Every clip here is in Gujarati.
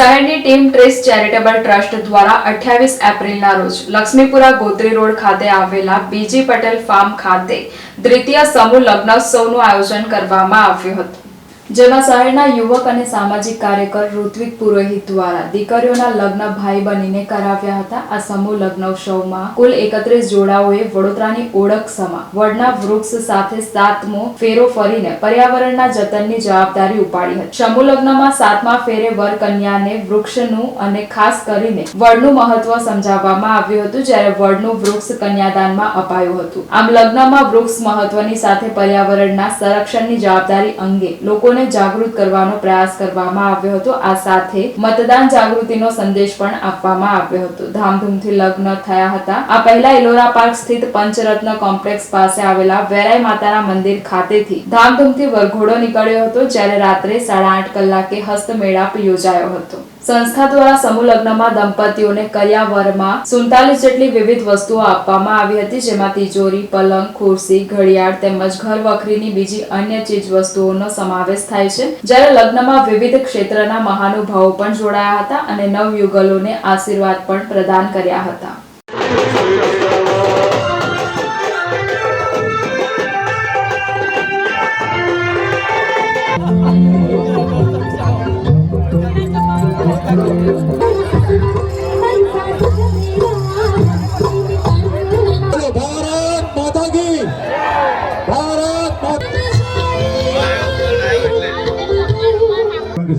શહેરની ટીમ ટ્રેસ ચેરિટેબલ ટ્રસ્ટ દ્વારા અઠ્યાવીસ એપ્રિલના રોજ લક્ષ્મીપુરા ગોત્રી રોડ ખાતે આવેલા બીજી પટેલ ફાર્મ ખાતે દ્વિતીય સમૂહ લગ્નોત્સવનું આયોજન કરવામાં આવ્યું હતું. જેમાં શહેરના યુવક અને સામાજિક કાર્યકર ઋત્વિક પુરોહિત દ્વારા દીકરીઓના લગ્ન ભાઈ બનીને કરાવ્યા હતા. આ સમૂહ લગ્નોત્સવમાં કુલ એકત્રીસ જોડાઓએ વડોદરાની ઓળખ સમા વડના વૃક્ષ સાથે સાતમો ફેરો ફરીને પર્યાવરણના જતનની જવાબદારી ઉપાડી હતી. સમૂહ લગ્નમાં સાતમા ફેરે વર કન્યાને વૃક્ષનું અને ખાસ કરીને વડનું મહત્વ સમજાવવામાં આવ્યું હતું, જ્યારે વડનું વૃક્ષ કન્યાદાનમાં અપાયું હતું. આમ લગ્નમાં વૃક્ષ મહત્વની સાથે પર્યાવરણના સંરક્ષણની જવાબદારી અંગે લોકોને જાગૃત કરવાનો પ્રયાસ કરવામાં આવ્યો હતો. આ સાથે મતદાન જાગૃતિનો સંદેશ પણ આપવામાં આવ્યો હતો. ધામધૂમથી લગ્ન થયા હતા. આ પહેલા ઇલોરા પાર્ક સ્થિત પંચરત્ન કોમ્પ્લેક્સ પાસે આવેલા વેરાઈ માતાના મંદિર ખાતેથી ધામધૂમથી વરઘોડો નીકળ્યો હતો, જ્યારે રાત્રે સાડા આઠ કલાકે હસ્તમેળાપ યોજાયો હતો. સંસ્થા દ્વારા સમૂહ લગ્નમાં દંપતીઓને કર્યાવરમાં સુડતાલીસ જેટલી વિવિધ વસ્તુઓ આપવામાં આવી હતી, જેમાં તિજોરી, પલંગ, ખુરશી, ઘડિયાળ તેમજ ઘર વખરીની બીજી અન્ય ચીજ વસ્તુઓનો સમાવેશ થાય છે. જ્યારે લગ્નમાં વિવિધ ક્ષેત્રના મહાનુભાવો પણ જોડાયા હતા અને નવયુગલોને આશીર્વાદ પણ પ્રદાન કર્યા હતા.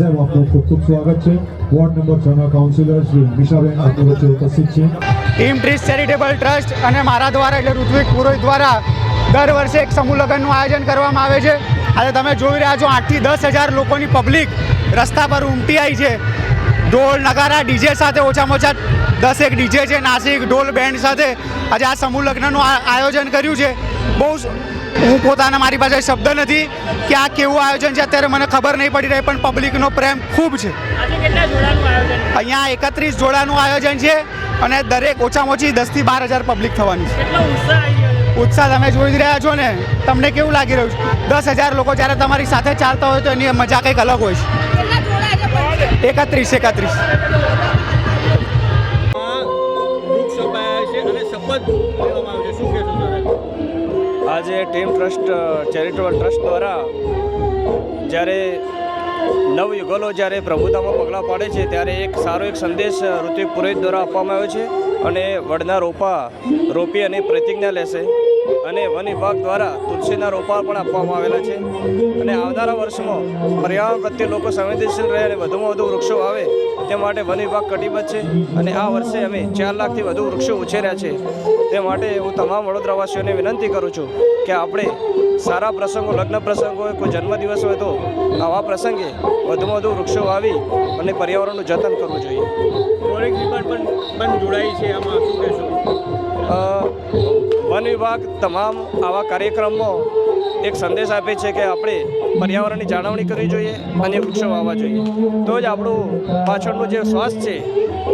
સાહેબ આપનું ખૂબ ખૂબ સ્વાગત છે. વોર્ડ નંબર છ ના કાઉન્સિલર શ્રી નિશાબેન આપણી વચ્ચે ઉપસ્થિત છે. ટીમ ટ્રીસ ચેરિટેબલ ટ્રસ્ટ અને મારા દ્વારા એટલે ઋત્વિક પુરોહિત દ્વારા દર વર્ષે એક સમૂહ લગ્નનું આયોજન કરવામાં આવે છે. આજે તમે જોઈ રહ્યા છો, આઠથી દસ હજાર લોકોની પબ્લિક રસ્તા પર ઉમટી આવી છે. ઢોલ, નગારા, ડીજે સાથે ઓછામાં ઓછા દસ એક ડીજે છે, નાસિક, ઢોલ, બેન્ડ સાથે આજે આ સમૂહ લગ્નનું આયોજન કર્યું છે. બહુ હું પોતાના મારી પાસે શબ્દ નથી કે આ કેવું આયોજન છે અત્યારે મને ખબર નહીં પડી રહી પણ પબ્લિકનો પ્રેમ ખૂબ છે. અહીંયા એકત્રીસ જોડાનું આયોજન છે અને દરેક ઓછામાં ઓછી દસથી બાર હજાર પબ્લિક થવાની છે. ઉત્સાહ તમે જોઈ જ રહ્યા છો ને તમને કેવું લાગી રહ્યું છે? દસ હજાર લોકો જ્યારે તમારી સાથે ચાલતા હોય તો એની મજા કંઈક અલગ હોય છે. એકત્રીસ એકત્રીસ. વૃક્ષ અપાયા છે અને શપથ લેવામાં આવે છે. શું કહેશો આજે ટીમ ટ્રસ્ટ ચેરિટેબલ ટ્રસ્ટ દ્વારા જ્યારે નવયુગલો જ્યારે પ્રભુતામાં પગલાં પાડે છે, ત્યારે એક સારો એક સંદેશ ઋત્વિક પુરોહિત દ્વારા આપવામાં આવ્યો છે અને વડના રોપા રોપી અને પ્રતિજ્ઞા લેશે. અને વન વિભાગ દ્વારા તુલસીના રોપાળ પણ આપવામાં આવેલા છે. અને આવનારા વર્ષમાં પર્યાવરણ પ્રત્યે લોકો સંવેદનશીલ રહે અને વધુમાં વધુ વૃક્ષો આવે તે માટે વન વિભાગ કટિબદ્ધ છે. અને આ વર્ષે અમે ચાર લાખથી વધુ વૃક્ષો ઉછેર્યા છે. તે માટે હું તમામ વડોદરાવાસીઓને વિનંતી કરું છું કે આપણે સારા પ્રસંગો, લગ્ન પ્રસંગ હોય કોઈ જન્મદિવસ હોય તો આવા પ્રસંગે વધુમાં વધુ વૃક્ષો વાવી અને પર્યાવરણનું જતન કરવું જોઈએ. ફોરેસ્ટ પણ જોડાઈ છે આમાં, શું કહેશો? વન વિભાગ તમામ આવા કાર્યક્રમમાં એક સંદેશ આપે છે કે આપણે પર્યાવરણની જાળવણી કરવી જોઈએ અને વૃક્ષો વાવવા જોઈએ. તો જ આપણું પાછળનું જે સ્વાસ્થ્ય છે,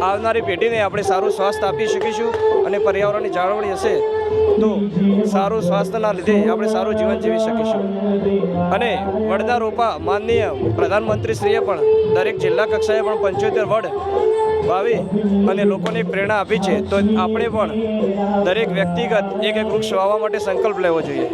આવનારી પેઢીને આપણે સારું સ્વાસ્થ્ય આપી શકીશું અને પર્યાવરણની જાળવણી હશે. તો સારું સ્વાસ્થ્યના લીધે આપણે સારું જીવન જીવી શકીશું. અને વડના રોપા માનનીય પ્રધાનમંત્રીશ્રીએ પણ દરેક જિલ્લા કક્ષાએ પણ પંચોતેર વડ વાવી અને લોકોને પ્રેરણા આપી છે, તો આપણે પણ દરેક વ્યક્તિગત એક એક વૃક્ષ વાવવા માટે સંકલ્પ લેવો જોઈએ.